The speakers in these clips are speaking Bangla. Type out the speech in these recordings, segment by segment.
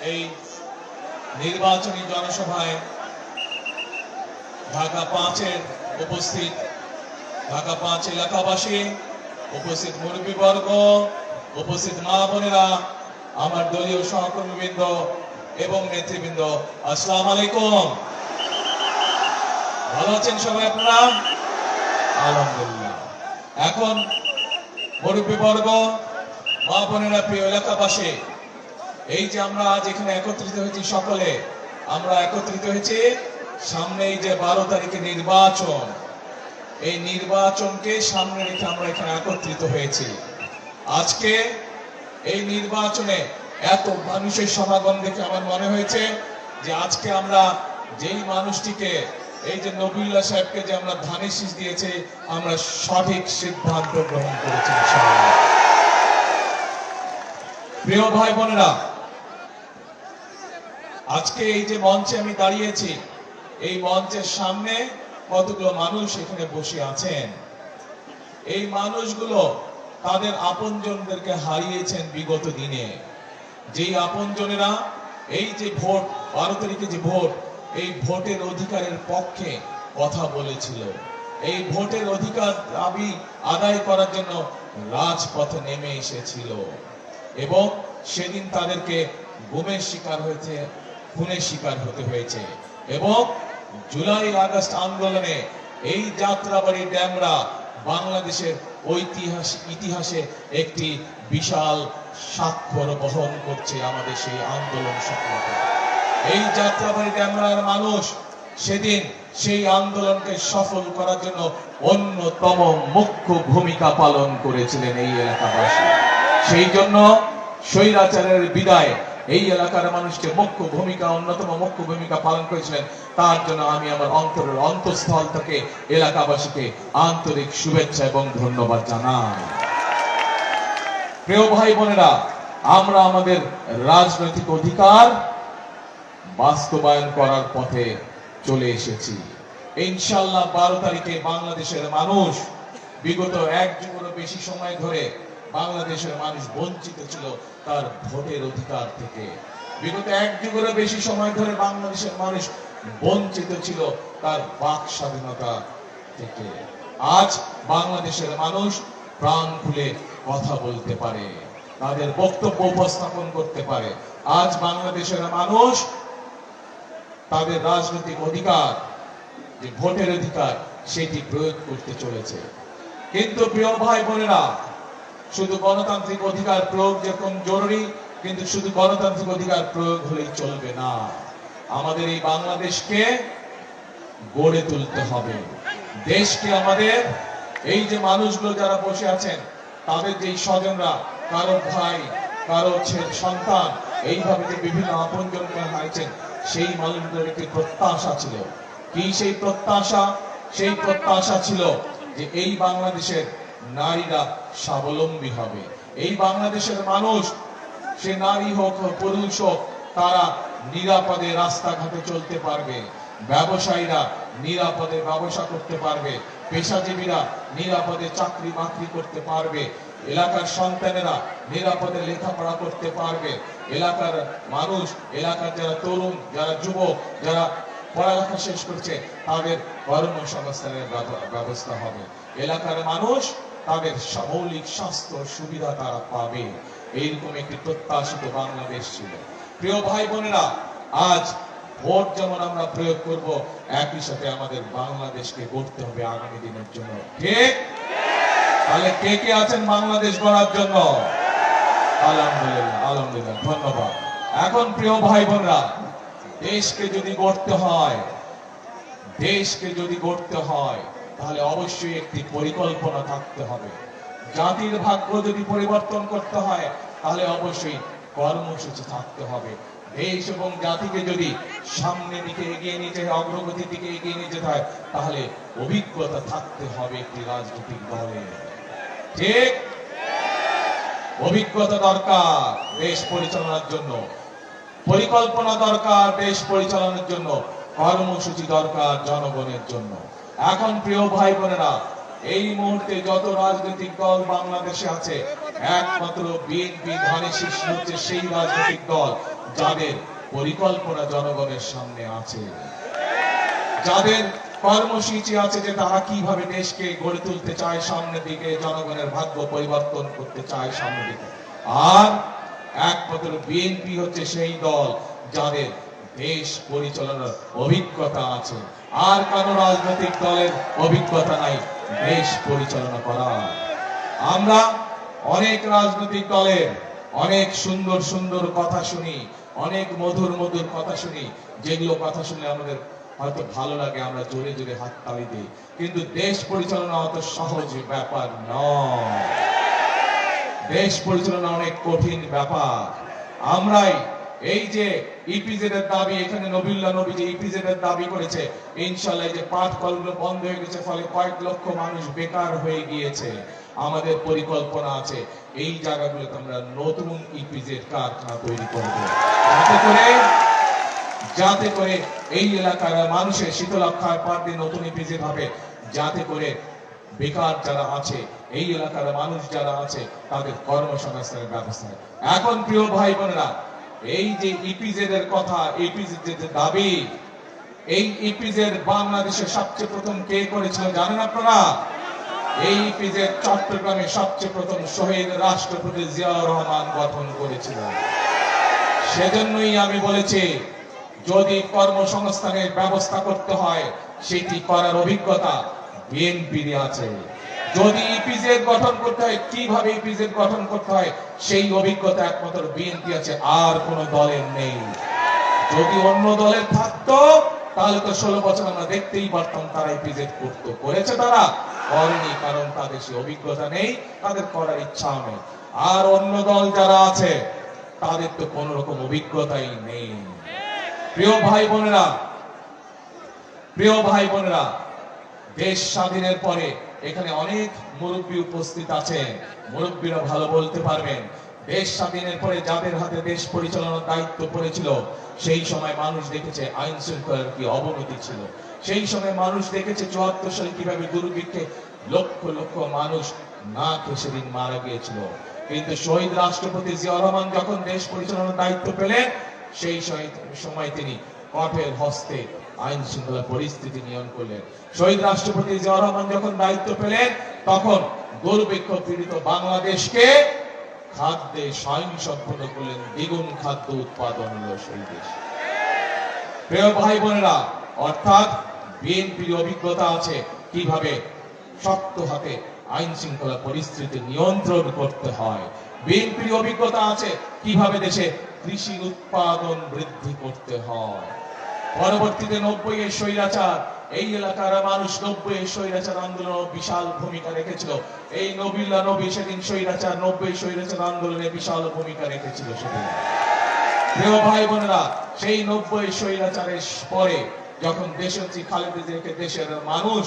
এই নির্বাচনী জনসভায় ঢাকা পাঁচের উপস্থিত, ঢাকা পাঁচ এলাকাবাসী, উপস্থিত মুরব্বীবর্গ, উপস্থিত মা বোনেরা, আমার দলীয় সহকর্মীবৃন্দ এবং নেতৃবৃন্দ, আসসালাম আলাইকুম। ভালো আছেন সবাই আপনারা? আলহামদুলিল্লাহ। এখন মুরব্বীবর্গ মা বোনেরা, প্রিয় এলাকাবাসী, এই যে আমরা আজ এখানে একত্রিত হয়েছি সকলে, আমরা একত্রিত হয়েছি সামনে এই যে বারো তারিখে নির্বাচন। এই নির্বাচনকে সামনে রেখে আমরা এখানে একত্রিত হয়েছি। আজকে এই নির্বাচনে এত মানুষের সমাগম দেখে আমার মনে হয়েছে যে আজকে আমরা যেই মানুষটিকে এই যে নবীল্লা সাহেবকে যে আমরা ধানের শীষ দিয়েছে, আমরা সঠিক সিদ্ধান্ত গ্রহণ করেছি প্রিয় ভাই বোনেরা, আজকে এই যে মঞ্চে আমি দাঁড়িয়েছি, এই মঞ্চের সামনে কতগুলো মানুষ এখানে বসে আছেন? এই মানুষগুলো তাদের আপনজনদেরকে হারিয়েছেন বিগত দিনে। যেই আপনজনেরা, এই যে ভোট, বারো তারিখে যে ভোট এই ভোটের অধিকারের পক্ষে কথা বলেছিল। এই ভোটের অধিকার দাবি আদায় করার জন্য রাজপথে নেমে এসেছিল। এবং সেদিন তাদেরকে গুমের শিকার হয়েছে, খুনের শিকার হতে হয়েছে। এবং জুলাই আগস্ট আন্দোলনে এই যাত্রাবাড়ি ড্যামরা বাংলাদেশের ঐতিহাসিক ইতিহাসে একটি বিশাল স্বাক্ষর বহন করছে আমাদের সেই আন্দোলন সফলতা। এই যাত্রাবাড়ি ড্যামরার মানুষ সেদিন সেই আন্দোলনকে সফল করার জন্য অন্যতম মুখ্য ভূমিকা পালন করেছিলেন এই এলাকাবাসী। সেই জন্য স্বৈরাচারের বিদায় এই এলাকার মানুষকে মুখ্য ভূমিকা, অন্যতম মুখ্য ভূমিকা পালন করেছিলেন। তার জন্য আমি আমার অন্তরের অন্তঃস্থল থেকে এলাকাবাসীকে আন্তরিক শুভেচ্ছা এবং ধন্যবাদ জানাই। প্রিয় ভাই বোনেরা, আমরা আমাদের রাজনৈতিক অধিকার বাস্তবায়ন করার পথে চলে এসেছি। ইনশাল্লাহ বারো তারিখে বাংলাদেশের মানুষ, বিগত এক যুগেরও বেশি সময় ধরে বাংলাদেশের মানুষ বঞ্চিত ছিল তার ভোটের অধিকার থেকে। বিগত এক যুগেরও বেশি সময় ধরে বাংলাদেশের মানুষ বঞ্চিত ছিল তার বাক স্বাধীনতা থেকে। আজ বাংলাদেশের মানুষ প্রাণ খুলে কথা বলতে পারে, তাদের বক্তব্য উপস্থাপন করতে পারে। আজ বাংলাদেশের মানুষ তাদের রাজনৈতিক অধিকার, যে ভোটের অধিকার, সেটি প্রয়োগ করতে চলেছে। কিন্তু প্রিয় ভাই বোনেরা, শুধু গণতান্ত্রিক অধিকার প্রয়োগ যেরকম জরুরি, কিন্তু শুধু গণতান্ত্রিক অধিকার প্রয়োগ হলেই চলবে না। আমাদের এই বাংলাদেশকে গড়ে তুলতে হবে। দেশকে আমাদের, এই যে মানুষগুলো যারা বসে আছেন, তাদের যে স্বজনরা, কারও ভাই, কারও সন্তান, এইভাবে যে বিভিন্ন আপনজনকে হারিয়েছেন সেই মানুষগুলোর একটি প্রত্যাশা ছিল। কি সেই প্রত্যাশা? সেই প্রত্যাশা ছিল যে এই বাংলাদেশের নারীরা স্বাবলম্বী হবে। এই বাংলাদেশের মানুষ, সে নারী হোক পুরুষ হোক, তারা নিরাপদে রাস্তাঘাটে চলতে পারবে। ব্যবসায়ীরা নিরাপদে ব্যবসা করতে পারবে। পেশাজীবীরা নিরাপদে চাকরি বাকরি করতে পারবে। এলাকার সন্তানেরা নিরাপদে লেখাপড়া করতে পারবে। এলাকার মানুষ, এলাকার যারা তরুণ, যারা যুবক, যারা পড়ালেখা শেষ করছে, তাদের কর্মসংস্থানের ব্যবস্থা হবে। এলাকার মানুষ তাদের মৌলিক স্বাস্থ্য সুবিধা তারা পাবে। এইরকম একটি প্রত্যাশিত বাংলাদেশ ছিল। প্রিয় ভাই বোনেরা, আজ ভোট যেমন আমরা প্রয়োগ করব, একই সাথে আমাদের বাংলাদেশকে গড়তে হবে আগামী দিনের জন্য। ঠিক? তাহলে কে কে আছেন বাংলাদেশ গড়ার জন্য? আলহামদুলিল্লাহ আলহামদুলিল্লাহ, ধন্যবাদ। এখন প্রিয় ভাই বোনরা দেশকে যদি গড়তে হয়, দেশকে যদি গড়তে হয়, তাহলে অবশ্যই একটি পরিকল্পনা থাকতে হবে। জাতির ভাগ্য যদি পরিবর্তন করতে হয়, তাহলে অবশ্যই কর্মসূচি থাকতে হবে। দেশ এবং জাতিকে যদি সামনে দিকে এগিয়ে নিতে হয়, অগ্রগতির দিকে এগিয়ে নিতে হয়, তাহলে অভিজ্ঞতা থাকতে হবে একটি রাজনৈতিক দলের। ঠিক? অভিজ্ঞতা দরকার দেশ পরিচালনার জন্য। পরিকল্পনা দরকার দেশ পরিচালনার জন্য। কর্মসূচি দরকার জনগণের জন্য। এখন প্রিয় ভাই বোনেরা এই মুহূর্তে যত রাজনৈতিক দল বাংলাদেশে আছে, একমাত্র বিএনপি শীর্ষ হচ্ছে সেই রাজনৈতিক দল যাদের পরিকল্পনা জনগণের সামনে আছে। যাদের কর্মসূচি আছে যে তারা কীভাবে দেশকে গড়ে তুলতে চায়, সামনের দিকে জনগণের ভাগ্য পরিবর্তন করতে চায় সামনের দিকে। আর একমাত্র বিএনপি হচ্ছে সেই দল যাদের দেশ পরিচালনার অভিজ্ঞতা আছে। আর কারও রাজনৈতিক দলের অভিজ্ঞতা নাই দেশ পরিচালনা করার। আমরা অনেক রাজনৈতিক দলের অনেক সুন্দর সুন্দর কথা শুনি, অনেক মধুর মধুর কথা শুনি, যেগুলো কথা শুনলে আমাদের হয়তো ভালো লাগে, আমরা জোরে জোরে হাত তালি দিই। কিন্তু দেশ পরিচালনা অত সহজ ব্যাপার নয়। দেশ পরিচালনা অনেক কঠিন ব্যাপার। আমরাই এই যে ইপিজেড এর দাবি, এখানে নবিল্লা নবী যে ইপিজেড এর দাবি করেছে, ইনশাল্লাহ যে পাঠ কলগুলো বন্ধ হয়ে গেছে, ফলে কয়েক লক্ষ মানুষ বেকার হয়ে গিয়েছে। আমাদের পরিকল্পনা আছে, এই জায়গাগুলোতে আমরা নতুন ইপিজেড কারখানা তৈরি করব। যাতে করে যাতে করে এই এলাকার মানুষের শীতলক্ষায় পার দিন নতুন ইপিজেড হবে যাতে করে বেকার যারা আছে, এই এলাকার মানুষ যারা আছে, তাদের কর্মসংস্থানের ব্যবস্থা এখন প্রিয় ভাই বোনেরা, এই যে ইপিজেড এর কথা ইপিজেড যে দাবি, এই ইপিজেড বাংলাদেশে সবচেয়ে প্রথম কে করেছিল জানেন আপনারা? এই ইপিজেড চট্টগ্রামে সবচেয়ে প্রথম শহীদ রাষ্ট্রপতি জিয়াউর রহমান গঠন করেছিলেন। সেজন্যই আমি বলেছি যদি কর্মসংস্থানের ব্যবস্থা করতে হয়, সেটি করার অভিজ্ঞতা বিএনপির আছে। যদি ইপিজেড গঠন করতে হয়, কীভাবে ইপিজেড গঠন করতে হয়, সেই অভিজ্ঞতা একমাত্র বিএনপি আছে, আর কোন দলের নেই। যদি অন্য দলের থাকতো, তাহলে তো ষোলো বছর আমরা দেখতেই পারতাম তারা ইপিজেড করতো। করেছে তারা? করেনি, কারণ তাদের সে অভিজ্ঞতা নেই, তাদের করার ইচ্ছা নেই। আর অন্য দল যারা আছে, তাদের তো কোন রকম অভিজ্ঞতাই নেই। প্রিয় ভাই বোনেরা, প্রিয় ভাই বোনেরা, দেশ স্বাধীনের পরে এখানে অনেক মুরব্বী উপস্থিত আছেন মুরব্বীরা ভালো বলতে পারবেন। দেশ স্বাধীনের পরে যাদের হাতে দেশ পরিচালনার দায়িত্ব পড়েছিল, সেই সময় মানুষ দেখেছে আইন শৃঙ্খলার কি অবনতি ছিল। সেই সময় মানুষ দেখেছে চুয়াত্তর সালে কীভাবে দুর্ভিক্ষে লক্ষ লক্ষ মানুষ না খেয়ে সেদিন মারা গিয়েছিল। কিন্তু শহীদ রাষ্ট্রপতি জিয়া রহমান যখন দেশ পরিচালনার দায়িত্ব পেলেন সেই সময়- তিনি কঠের হস্তে আইন শৃঙ্খলা পরিস্থিতি নিয়ন্ত্রণ করলেন। শহীদ রাষ্ট্রপতি জিয়া রহমান যখন দায়িত্ব পেলেন, তখন দুর্ভিক্ষ পীড়িত বাংলাদেশকে খাদ্যে স্বয়ং সম্পন্ন করলেন, দ্বিগুণ খাদ্য উৎপাদন হলো সেই দেশ। প্রিয় ভাই বোনেরা, অর্থাৎ বিএনপির অভিজ্ঞতা আছে কীভাবে শক্ত হাতে আইন শৃঙ্খলা পরিস্থিতি নিয়ন্ত্রণ করতে হয়। বিএনপির অভিজ্ঞতা আছে কীভাবে দেশে কৃষি উৎপাদন বৃদ্ধি করতে হয়। পরবর্তীতে নব্বই এর স্বৈরাচার, এই এলাকার মানুষ নব্বই এর স্বৈরাচার আন্দোলন বিশাল ভূমিকা রেখেছিল। এই নবিল্লা নবী সেদিন স্বৈরাচার, নব্বই স্বৈরাচার আন্দোলনে বিশাল ভূমিকা রেখেছিল সেদিন। প্রিয় ভাই বোনেরা, সেই নব্বই স্বৈরাচারের পরে যখন দেশনেত্রী খালেদা জিয়াকে দেশের মানুষ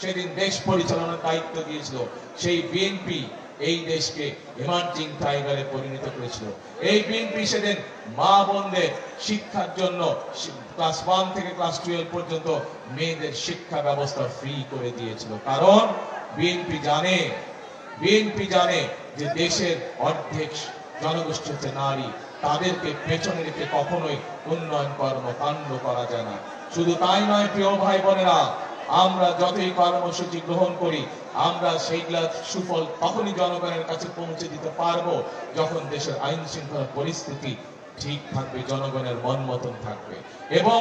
সেদিন দেশ পরিচালনার দায়িত্ব দিয়েছিল, সেই বিএনপি এই দেশকে এমার্জিং টাইগারে পরিণত করেছিল। এই বিএনপি সেদিন মা বোনদের শিক্ষার জন্য ক্লাস ওয়ান থেকে ক্লাস টুয়েলভ পর্যন্ত মেয়েদের শিক্ষা ব্যবস্থা ফ্রি করে দিয়েছিল। কারণ বিএনপি জানে বিএনপি জানে যে দেশের অর্ধেক জনগোষ্ঠী হচ্ছে নারী। তাদেরকে পেছনে রেখে কখনোই উন্নয়ন কর্মকাণ্ড করা যায় না। শুধু তাই নয়, প্রিয় ভাই বোনেরা আমরা যতই কর্মসূচি গ্রহণ করি, আমরা সেইগুলা সুফল তখনই জনগণের কাছে পৌঁছে দিতে পারব যখন দেশের আইন শৃঙ্খলা পরিস্থিতি ঠিক থাকবে, জনগণের মন মতন থাকবে। এবং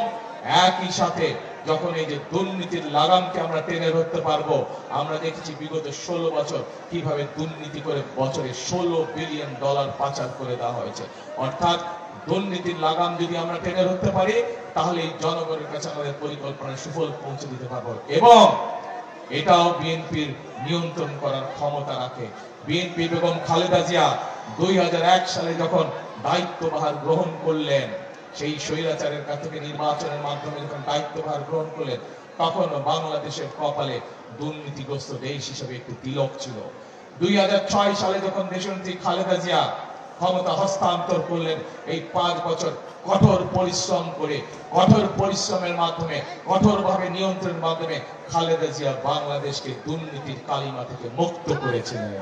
একই সাথে যখন এই যে দুর্নীতির লাগামকে আমরা টেনে ধরতে পারব, আমরা দেখেছি বিগত ষোলো বছর কীভাবে দুর্নীতি করে বছরে ষোলো বিলিয়ন ডলার পাচার করে দেওয়া হয়েছে। অর্থাৎ দুর্নীতির লাগাম যদি আমরা টেনে ধরতে পারি, তাহলে এই জনগণের কাছে আমাদের পরিকল্পনার সুফল পৌঁছে দিতে পারব। এবং এটাও বিএনপির নিয়ন্ত্রণ করার ক্ষমতা রাখে। বিএনপি বেগম খালেদা জিয়া দুই সালে যখন দায়িত্বভার গ্রহণ করলেন, সেই স্বৈরাচারের কাছ থেকে নির্বাচনের মাধ্যমে যখন দায়িত্বভার গ্রহণ করলেন তখন বাংলাদেশের কপালে দুর্নীতিগ্রস্ত দেশ হিসেবে একটি তিলক ছিল। দুই হাজার ছয় সালে যখন দেশনেত্রী খালেদা জিয়া ক্ষমতা হস্তান্তর করলেন এই পাঁচ বছর কঠোর পরিশ্রম করে, কঠোর পরিশ্রমের মাধ্যমে, কঠোরভাবে নিয়ন্ত্রণের মাধ্যমে খালেদা জিয়া বাংলাদেশকে দুর্নীতির কালিমা থেকে মুক্ত করেছিলেন।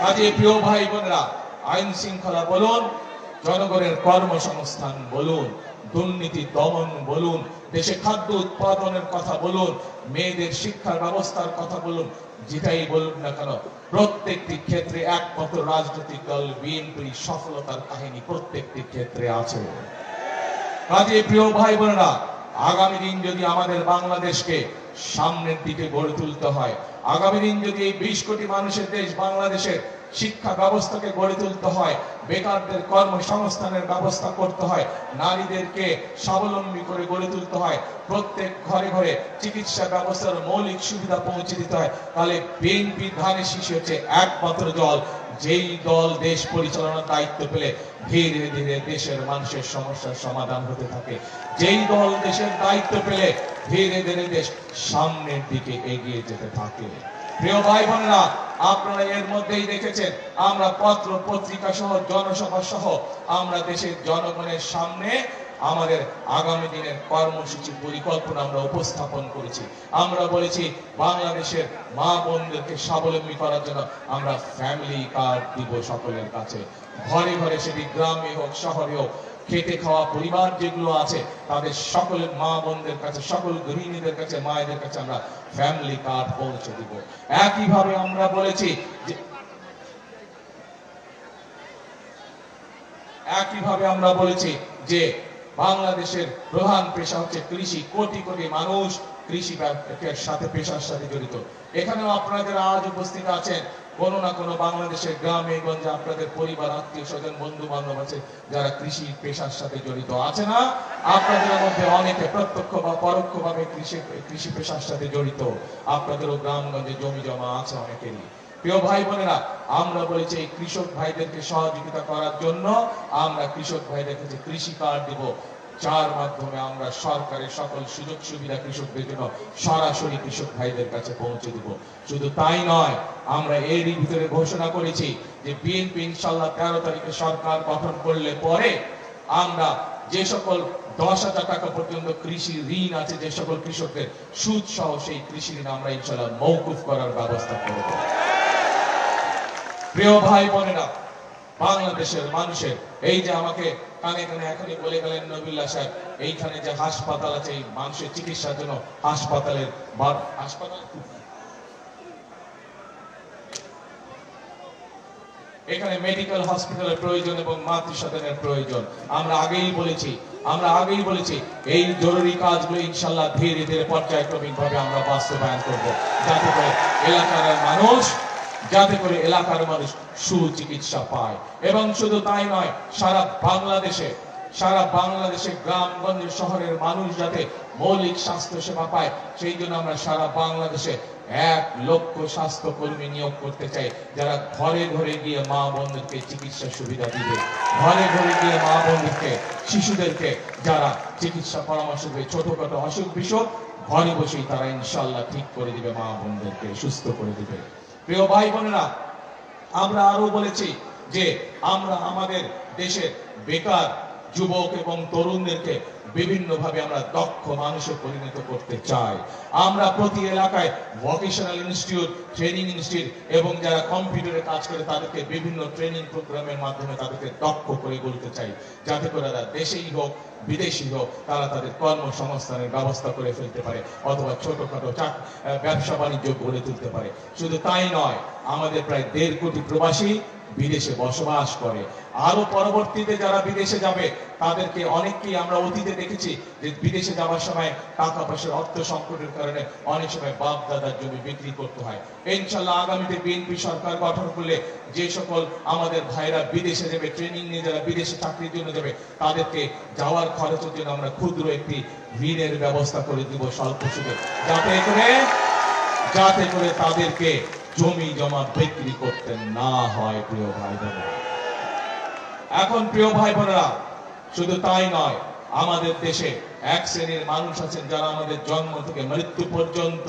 কাজে প্রিয় ভাই বোনেরা, আইন শৃঙ্খলা বলুন, জনগণের কর্মসংস্থান বলুন, দুর্নীতি দমন বলুন দেশে খাদ্য উৎপাদনের কথা বলুন, মেয়েদের শিক্ষার ব্যবস্থার কথা বলুন, যেটাই বলুন না কেন, প্রত্যেকটি ক্ষেত্রে একমাত্র রাজনৈতিক দল বিএনপির সফলতার কাহিনী প্রত্যেকটি ক্ষেত্রে আছে। কাজে প্রিয় ভাই বোনেরা, আগামী দিন যদি আমাদের বাংলাদেশকে সামনের দিকে গড়ে তুলতে হয়, আগামী দিন যদি এই বিশ কোটি মানুষের দেশ বাংলাদেশের শিক্ষা ব্যবস্থাকে গড়ে তুলতে হয়, বেকারদের কর্মসংস্থানের ব্যবস্থা করতে হয়, নারীদেরকে স্বাবলম্বী করে গড়ে তুলতে হয়, প্রত্যেক ঘরে ঘরে চিকিৎসা ব্যবস্থার মৌলিক সুবিধা পৌঁছে দিতে হয়। তাহলে বিএনপি ধানের শিশু হচ্ছে একমাত্র দল, যেই দল দেশ পরিচালনার দায়িত্ব পেলে ধীরে ধীরে দেশের মানুষের সমস্যার সমাধান হতে থাকে। যেই দল দেশের দায়িত্ব পেলে ধীরে ধীরে দেশ সামনের দিকে এগিয়ে যেতে থাকে। প্রিয় ভাই বোনেরা আপনারা এর মধ্যেই দেখেছেন, আমরা পত্র পত্রিকা সহ, জনসভা সহ, আমরা দেশের জনগণের সামনে আমাদের আগামী দিনের কর্মসূচি পরিকল্পনা আমরা উপস্থাপন করেছি। আমরা বলেছি, বাংলাদেশের মা বোনদেরকে স্বাবলম্বী করার জন্য আমরা ফ্যামিলি কার্ড দিব সকলের কাছে। ঘরে ঘরে সেটি গ্রামে হোক, শহরে হোক খেটে খাওয়া পরিবার যেগুলো আছে, তাদের সকলের মা বোনদের কাছে, সকল গৃহিণীদের কাছে, মায়েদের কাছে আমরা ফ্যামিলি কার্ড পৌঁছে দিব। একইভাবে আমরা বলেছি যে, একইভাবে আমরা বলেছি যে, বাংলাদেশের প্রধান পেশা হচ্ছে কৃষি। কোটি কোটি মানুষ কৃষি সাথে, পেশার সাথে জড়িত। এখানেও আপনারা যারা আজ উপস্থিত আছেন কোনো না কোনো বাংলাদেশের গ্রামে গঞ্জে আপনাদের পরিবার, আত্মীয় স্বজন বন্ধু বান্ধব আছে যারা কৃষি পেশার সাথে জড়িত আছে না? আপনাদের মধ্যে অনেকে প্রত্যক্ষ বা পরোক্ষ ভাবে কৃষি কৃষি পেশার সাথে জড়িত। আপনাদেরও গ্রামগঞ্জে জমি জমা আছে অনেকেরই। প্রিয় ভাই বোনেরা, আমরা বলেছি এই কৃষক ভাইদেরকে সহযোগিতা করার জন্য আমরা কৃষক ভাইদের কাছে কৃষি কার্ড দিব। যার মাধ্যমে আমরা সরকারের সকল সুযোগ সুবিধা কৃষকদের জন্য সরাসরি কৃষক ভাইদের কাছে পৌঁছে দিব। শুধু তাই নয়, আমরা এরই ভিতরে ঘোষণা করেছি যে বিএনপি ইনশাল্লাহ তেরো তারিখে সরকার গঠন করলে পরে আমরা যে সকল দশ হাজার টাকা পর্যন্ত কৃষি ঋণ আছে, যে সকল কৃষকদের সুদ সহ সেই কৃষি ঋণ আমরা ইনশাল্লাহ মৌকুফ করার ব্যবস্থা করব। প্রিয় ভাই বোনেরা, বাংলাদেশের মানুষের, এই যে আমাকে এখানে মেডিকেল হসপিটালের প্রয়োজন এবং মাতৃসদনের প্রয়োজন। আমরা আগেই বলেছি, আমরা আগেই বলেছি, এই জরুরি কাজগুলো ইনশাল্লাহ ধীরে ধীরে পর্যায়ক্রমিক ভাবে আমরা বাস্তবায়ন করব। যাতে করে এলাকার মানুষ যাতে করে এলাকার মানুষ সুচিকিৎসা পায়। এবং শুধু তাই নয়, সারা বাংলাদেশে সারা বাংলাদেশে গ্রামগঞ্জ শহরের মানুষ যাতে মৌলিক স্বাস্থ্য সেবা পায়, সেই জন্য আমরা সারা বাংলাদেশে এক লক্ষ স্বাস্থ্য কর্মী নিয়োগ করতে চাই, যারা ঘরে ঘরে গিয়ে মা বোনদেরকে চিকিৎসা সুবিধা দিবে। ঘরে ঘরে গিয়ে মা বোনদেরকে শিশুদেরকে যারা চিকিৎসা পরামর্শ দেবে, ছোটখাটো অসুখ বিসুখ ঘরে বসেই তারা ইনশাল্লাহ ঠিক করে দিবে, মা বোনদেরকে সুস্থ করে দিবে। প্রিয় ভাই বোনেরা আমরা আরও বলেছি যে আমরা আমাদের দেশের বেকার যুবক এবং তরুণদেরকে বিভিন্ন ভাবে আমরা দক্ষ মানুষে পরিণত করতে চাই। আমরা প্রতি এলাকায় ভোকেশনাল ইনস্টিটিউট ট্রেনিং ইনস্টিটিউট এবং যারা কম্পিউটারে কাজ করে তাদেরকে বিভিন্ন ট্রেনিং প্রোগ্রামের মাধ্যমে তাদেরকে দক্ষ করে গড়তে চাই। যাতে করে তারা দেশেই হোক বিদেশি হোক, তারা তাদের কর্মসংস্থানের ব্যবস্থা করে ফেলতে পারে অথবা ছোটখাটো চাক ব্যবসা বাণিজ্য গড়ে তুলতে পারে। শুধু তাই নয়, আমাদের প্রায় দেড় কোটি প্রবাসী বিদেশে বসবাস করে। আরও পরবর্তীতে যারা বিদেশে যাবে, তাদেরকে অনেককেই আমরা অতীতে দেখেছি যে বিদেশে যাওয়ার সময় টাকা পয়সার অর্থ সংকটের কারণে অনেক সময় বাপ দাদার জমি বিক্রি করতে হয়। ইনশাল্লাহ আগামীতে বিএনপি সরকার গঠন করলে যে সকল আমাদের ভাইরা বিদেশে যাবে ট্রেনিং নিয়ে যারা বিদেশে চাকরির জন্য যাবে, তাদেরকে যাওয়ার খরচের জন্য আমরা ক্ষুদ্র একটি ঋণের ব্যবস্থা করে দিব স্বল্প সুদে। যাতে করে যাতে করে তাদেরকে জমি জমা বিক্রি করতে না হয়, প্রিয় ভাই বোনেরা এখন প্রিয় ভাই বোনেরা শুধু তাই নয়, আমাদের দেশে এক শ্রেণির মানুষ আছেন যারা আমাদের জন্ম থেকে মৃত্যু পর্যন্ত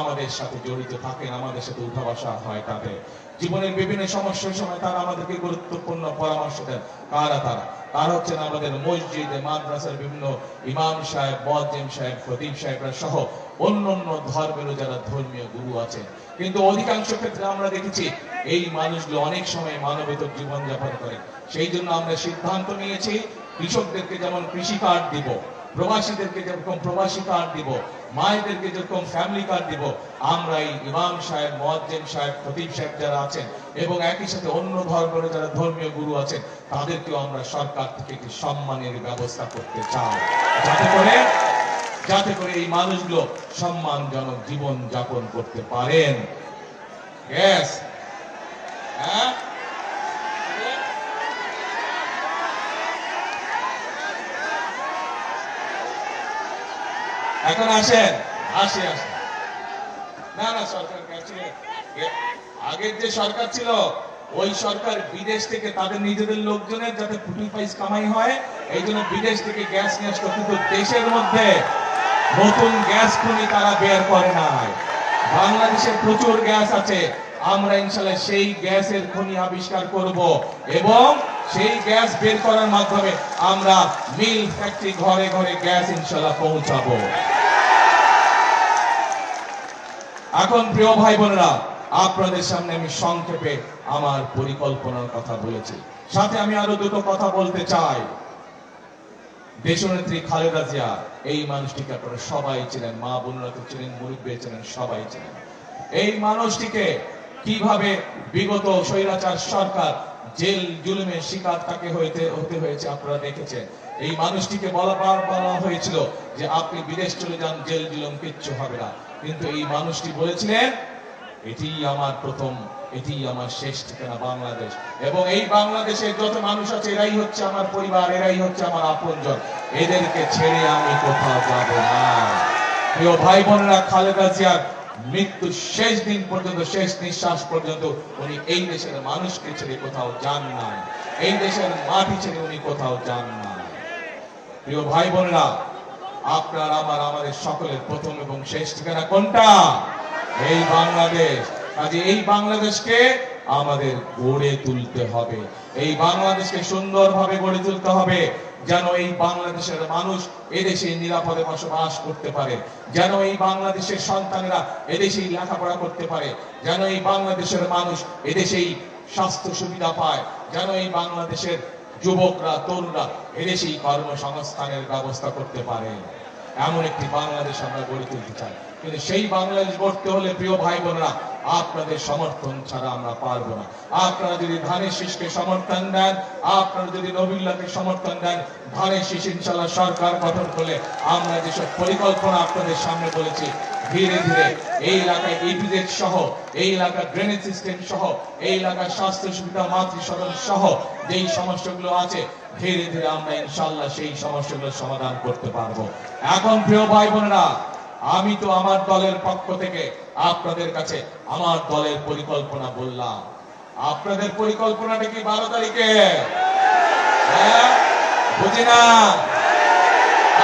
আমাদের সাথে জড়িত থাকেন, আমাদের সাথে উঠা বসা হয় তাদের। জীবনের বিভিন্ন সমস্যার সময় তারা আমাদেরকে গুরুত্বপূর্ণ পরামর্শ দেন। কারা তারা? তারা হচ্ছেন আমাদের মসজিদ, মাদ্রাসার বিভিন্ন ইমাম সাহেব মজ্জিম সাহেব, খতিব সাহেবরা সহ অন্য অন্য ধর্মেরও যারা ধর্মীয় গুরু আছেন। কিন্তু অধিকাংশ ক্ষেত্রে আমরা দেখেছি এই মানুষগুলো অনেক সময় মানবেতর জীবনযাপন করে। সেই জন্য আমরা সিদ্ধান্ত নিয়েছি, কৃষকদেরকে যেমন কৃষি কার্ড দিব, প্রবাসীদেরকে যেরকম প্রবাসী কার্ড দিব মায়েদেরকে যেরকম ফ্যামিলি কার্ড দিব। আমরা এই ইমাম সাহেব মোয়াজ্জেম সাহেব, খতিব সাহেব যারা আছেন এবং একই সাথে অন্য ধর্মের যারা ধর্মীয় গুরু আছেন, তাদেরকেও আমরা সরকার থেকে একটি সম্মানের ব্যবস্থা করতে চাই। যাতে করে যাতে করে এই মানুষগুলো সম্মানজনক জীবন যাপন করতে পারেন। হ্যাঁ? এখন আসেন, আসে আসে। না না, সরকার কাছে আগের যে সরকার ছিল, ওই সরকার বিদেশ থেকে তাদের নিজেদের লোকজনের যাতে ফুটুল পাইস কামাই হয়, এই জন্য বিদেশ থেকে গ্যাস নিয়ে আসতো। কিন্তু দেশের মধ্যে নতুন গ্যাস খনি তারা বের করে নাই। বাংলাদেশে প্রচুর গ্যাস আছে। আমরা ইনশাল্লাহ সেই গ্যাসের খনি আবিষ্কার করব এবং সেই গ্যাস বের করার মাধ্যমে আমরা মিল ফ্যাক্টরি ঘরে ঘরে গ্যাস ইনশাল্লাহ পৌঁছাবো। এখন প্রিয় ভাই বোনেরা আপনাদের সামনে আমি সংক্ষেপে আমার পরিকল্পনার কথা বলেছি। সাথে আমি আরও দুটো কথা বলতে চাই। দেশনেত্রী খালেদা জিয়া, এই মানুষটিকে আপনারা সবাই ছিলেন মা বোনরা তো ছিলেন মুরব্বী ছিলেন সবাই ছিলেন এই মানুষটিকে কীভাবে বিগত স্বৈরাচার সরকার জেল জুলুমের শিকার তাকে হইতে, হতে হয়েছে আপনারা দেখেছেন। এই মানুষটিকে বলাবার বলা হয়েছিল যে আপনি বিদেশ চলে যান, জেল জুলুম কিচ্ছু হবে না। কিন্তু এই মানুষটি বলেছিলেন এটি আমার প্রথম এটি আমার শেষ ঠিকানা বাংলাদেশ। এবং এই বাংলাদেশের যত মানুষ আছে, এরাই হচ্ছে আমার পরিবার, এরাই হচ্ছে আমার আপনজন। এদেরকে ছেড়ে আমি কোথাও যাব না। প্রিয় ভাই বোনেরা খালেদা জিয়ার মৃত্যু শেষ দিন পর্যন্ত, শেষ নিঃশ্বাস পর্যন্ত উনি এই দেশের মানুষকে ছেড়ে কোথাও যান না এই দেশের মাটি ছেড়ে উনি কোথাও যান না প্রিয় ভাই বোনেরা আপনার, আমার আমাদের সকলের প্রথম এবং শেষ ঠিকানা কোনটা? এই বাংলাদেশ। কাজে এই বাংলাদেশকে আমাদের গড়ে তুলতে হবে। এই বাংলাদেশকে সুন্দরভাবে গড়ে তুলতে হবে, যেন এই বাংলাদেশের মানুষ এদেশে নিরাপদে বসবাস করতে পারে, যেন এই বাংলাদেশের সন্তানেরা এদেশেই লেখাপড়া করতে পারে, যেন এই বাংলাদেশের মানুষ এদেশেই স্বাস্থ্য সুবিধা পায়, যেন এই বাংলাদেশের যুবকরা, তরুণরা এদেশেই কর্মসংস্থানের ব্যবস্থা করতে পারে। এমন একটি বাংলাদেশ আমরা গড়ে তুলতে চাই। কিন্তু সেই বাংলাদেশ গড়তে হলে, প্রিয় ভাই বোনরা আপনাদের সমর্থন ছাড়া আমরা পারব না। আপনারা যদি ধানের শীষকে সমর্থন দেন, আপনারা যদি নবীল্লাকে সমর্থন দেন, ধানের শীষ ইনশাল্লাহ সরকার গঠন করলে আমরা যেসব পরিকল্পনা আপনাদের সামনে বলেছি ধীরে ধীরে এই এলাকায় ইপিজেড সহ, এই এলাকার ড্রেনেজ সিস্টেম সহ, এই এলাকার স্বাস্থ্য সুবিধা মাতৃ সদন সহ যেই সমস্যাগুলো আছে, ধীরে ধীরে আমরা ইনশাল্লাহ সেই সমস্যাগুলোর সমাধান করতে পারব। এখন প্রিয় ভাই বোনেরা আমি তো আমার দলের পক্ষ থেকে আপনাদের কাছে আমার দলের পরিকল্পনা বললাম। আপনাদের পরিকল্পনাটা কি বারো তারিখে? হ্যাঁ? বুঝি না?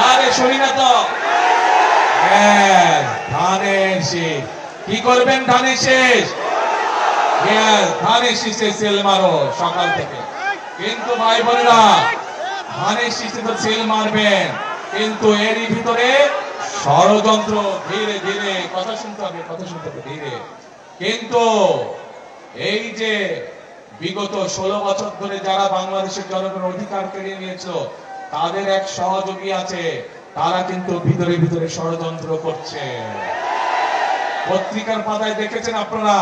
আরে শুনি না তো। সেল মারবেন। কিন্তু এরই ভিতরে ষড়যন্ত্র ধীরে ধীরে, কথা শুনতে হবে, কথা শুনতে হবে ধীরে। কিন্তু এই যে বিগত ষোলো বছর ধরে যারা বাংলাদেশের জনগণের অধিকার কেড়ে নিয়েছিল তাদের এক সহযোগী আছে তারা কিন্তু ভিতরে ভিতরে ষড়যন্ত্র করছে। পত্রিকার পাতায় দেখেছেন আপনারা,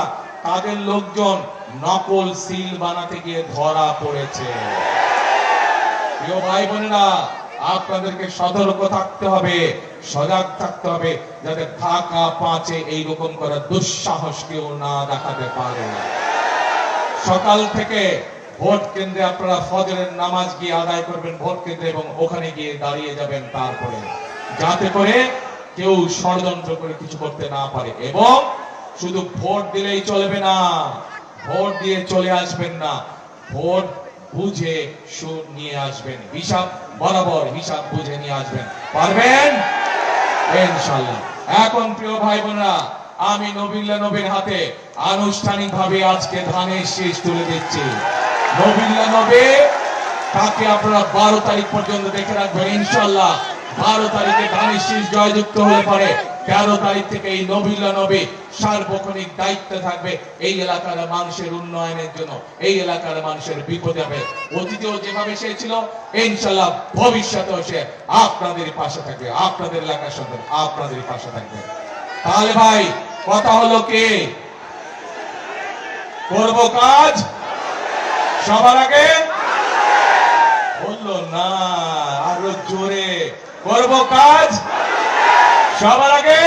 তাদের লোকজন নকল সিল বানাতে গিয়ে ধরা পড়েছে। প্রিয় ভাই বোনেরা আপনাদেরকে সতর্ক থাকতে হবে, সজাগ থাকতে হবে, যাতে ঢাকা পাঁচে এইরকম করা দুঃসাহস কেউ না দেখাতে পারে। সকাল থেকে ভোট কেন্দ্রে আপনারা ফজরের নামাজ গিয়ে আদায় করবেন ভোট কেন্দ্রে এবং ওখানে গিয়ে দাঁড়িয়ে যাবেন তারপরে। যাতে করে কেউ ষড়যন্ত্র করে কিছু করতে না পারে এবং শুধু ভোট দিলেই চলবে না, ভোট দিয়ে চলে আসবেন না, ভোট বুঝে সুর নিয়ে আসবেন, হিসাব বরাবর হিসাব বুঝে নিয়ে আসবেন। পারবেন? ইনশাল্লাহ এখন প্রিয় ভাই বোনেরা আমি নবিল্লা নবীর হাতে আনুষ্ঠানিকভাবে আজকে ধানের শীষ তুলে দিচ্ছি। তাকে আপনারা বারো তারিখ পর্যন্ত দেখে রাখবেন ইনশাল্লাহ বারো তারিখে ধানের শীষ জয়যুক্ত হলে পরে। তেরো তারিখ থেকে এই নবিল্লা নবী সার্বক্ষণিক দায়িত্বে থাকবে এই এলাকার মানুষের উন্নয়নের জন্য, এই এলাকার মানুষের বিপদে হবে অতীতেও যেভাবে সে ছিল ইনশাল্লাহ ভবিষ্যতেও সে আপনাদের পাশে থাকবে, আপনাদের এলাকার সন্তান আপনাদের পাশে থাকবে। তাহলে ভাই, কথা হলো কে? করব কাজ? সবার আগে? বলল, না, আরও জোরে করব কাজ। সবার আগে?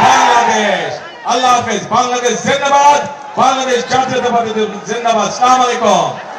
বাংলাদেশ। আল্লাহ হাফেজ, বাংলাদেশ জিন্দাবাদ। বাংলাদেশ জাতীয়তাবাদী জিন্দাবাদ। সালাম আলাইকুম।